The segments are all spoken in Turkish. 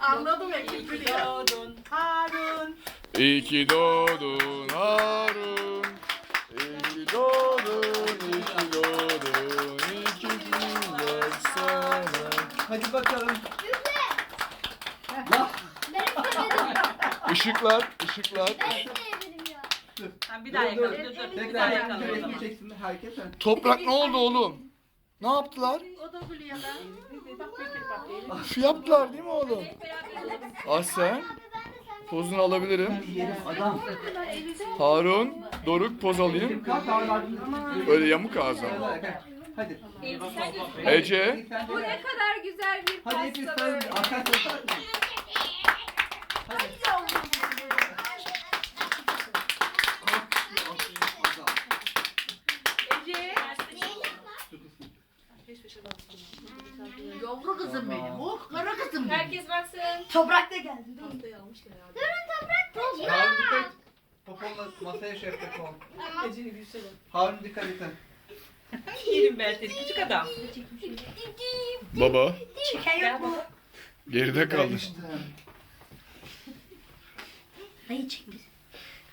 Anladım Ekin biliyor. Harun. İyi ki doğdun Harun. İyi ki doğdun, iyi ki doğdun. İyi ki günler sana. Hadi bakalım. Işıklar, ışıklar. Ha, bir daha yakalım. Dur dur. Bir daha Tekrar yakalım. o zaman. çeksin herkes. Toprak ne oldu oğlum? Ne yaptılar? O da biliyor lan. Bak Bekir bak. Üf yaptılar değil mi oğlum? Aslen. Pozunu alabilirim. Yerim adam. Harun, Doruk poz alayım. Kalk. Öyle yamuk ağzı. Hadi. Ece. Bu ne kadar güzel bir Hadi hepiniz pasta böyle. Arkadaşlar sarılın. Ece. Yavru kızım benim. Oh kara kızım benim. Herkes baksın. Toprak da geldi. Durun. Harun dikkat. Poponla masaya şey yapacak o. Harun dikkat et. Yerim ben seni küçük adam. Baba. Gel baba. Geride kaldı. Dayı çekmiş.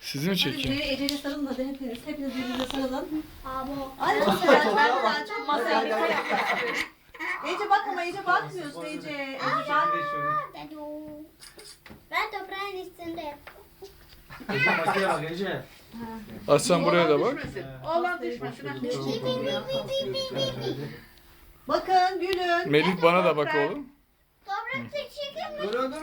Sizi mi çekeyim? Ece'yle sarılın hadi hepiniz. Hepiniz birbirinize sarılın. Abo. Hadi bak. daha çok masaya dikkat et. Ece bak ama Ece bakmıyorsun Ece. Ece bak. Ben toprağın üstünde. Aslan buraya da bak. Oğlan düşmesin. Bakın gülün. Melih bana da bak oğlum. Toprak çekim Dur dur.